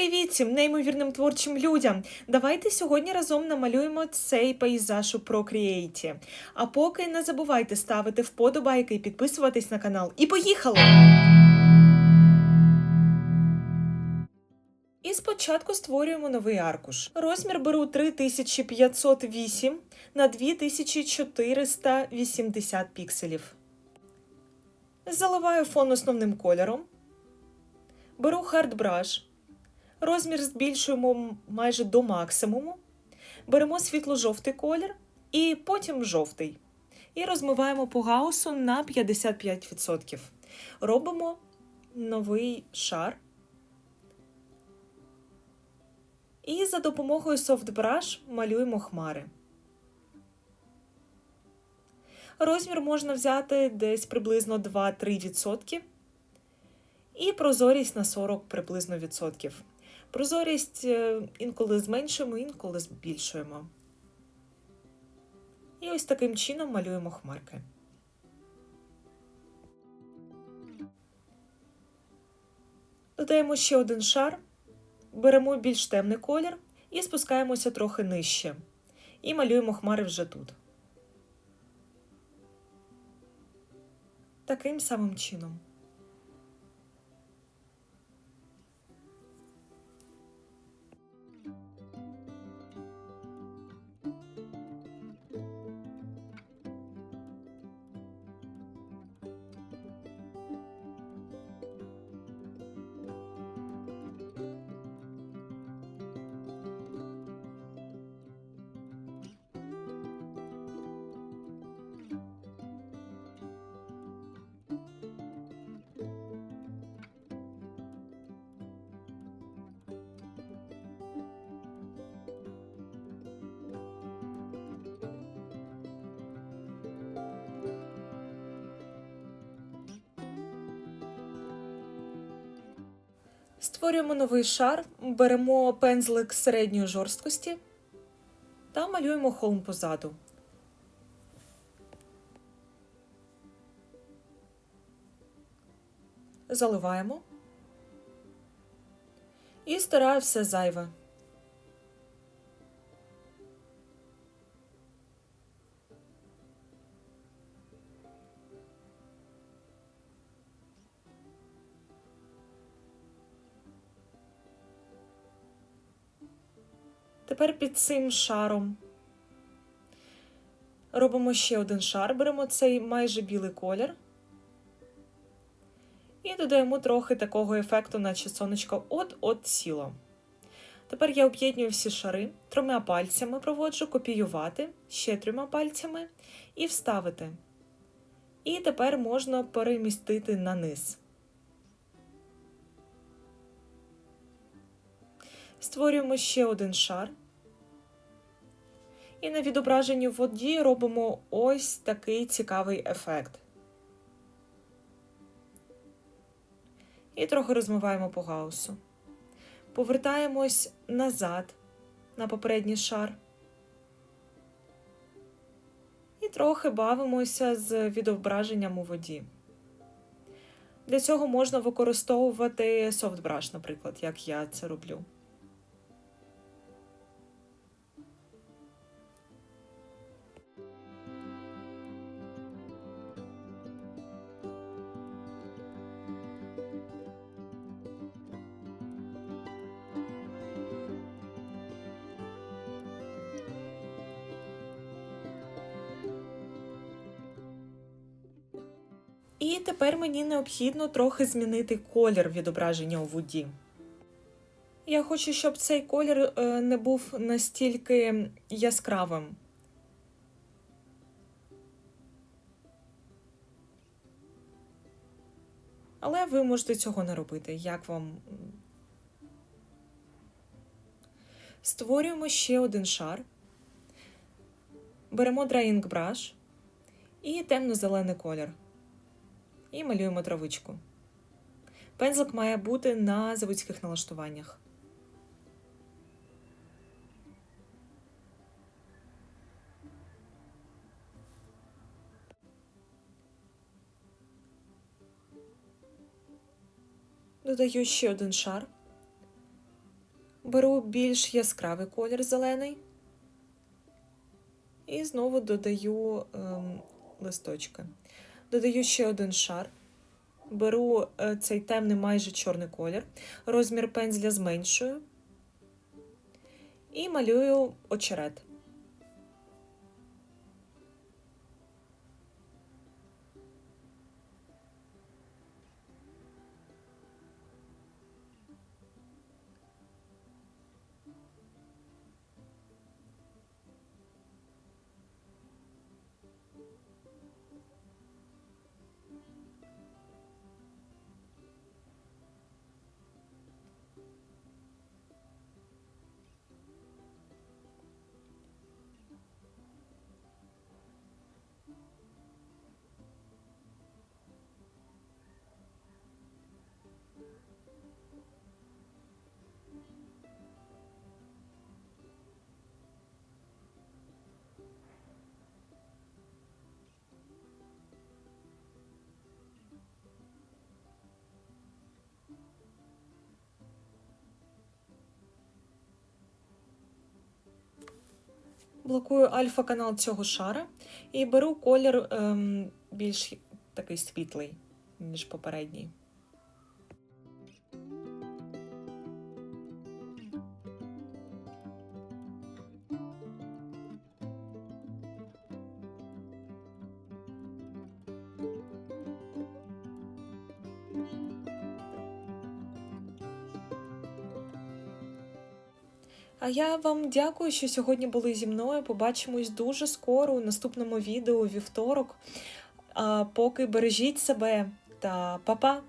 Привіт всім неймовірним творчим людям! Давайте сьогодні разом намалюємо цей пейзаж у Procreate. А поки не забувайте ставити вподобайки і підписуватись на канал. І поїхали! І спочатку створюємо новий аркуш. Розмір беру 3508 на 2480 пікселів. Заливаю фон основним кольором. Беру хардбраш. Розмір збільшуємо майже до максимуму. Беремо світло-жовтий колір і потім жовтий. І розмиваємо по гаусу на 55%. Робимо новий шар. І за допомогою Soft Brush малюємо хмари. Розмір можна взяти десь приблизно 2-3%. І прозорість на 40 приблизно відсотків. Прозорість е, інколи зменшуємо, інколи збільшуємо. І ось таким чином малюємо хмарки. Додаємо ще один шар, беремо більш темний колір і спускаємося трохи нижче. І малюємо хмари вже тут. Таким самим чином. Створюємо новий шар, беремо пензлик середньої жорсткості та малюємо холм позаду. Заливаємо і стираю все зайве. Тепер під цим шаром робимо ще один шар, беремо цей майже білий колір і додаємо трохи такого ефекту, наче сонечко от-от сіло. Тепер я об'єднюю всі шари, трьома пальцями проводжу, копіювати, ще трьома пальцями і вставити. І тепер можна перемістити на низ. Створюємо ще один шар. І на відображенні в воді робимо ось такий цікавий ефект. І трохи розмиваємо по гаусу. Повертаємось назад на попередній шар. І трохи бавимося з відображенням у воді. Для цього можна використовувати софтбраш, наприклад, як я це роблю. І тепер мені необхідно трохи змінити колір відображення у воді. Я хочу, щоб цей колір е, не був настільки яскравим. Але ви можете цього не робити, як вам. Створюємо ще один шар. Беремо Drying Brush і темно-зелений колір і малюємо травичку. Пензлик має бути на заводських налаштуваннях. Додаю ще один шар. Беру більш яскравий колір зелений. І знову додаю ем, листочки. Додаю ще один шар. Беру е, цей темний майже чорний колір, розмір пензля зменшую і малюю очерет. Блокую альфа-канал цього шара і беру колір ем, більш такий світлий, ніж попередній. А я вам дякую, що сьогодні були зі мною. Побачимось дуже скоро у наступному відео вівторок. А поки бережіть себе та па-па!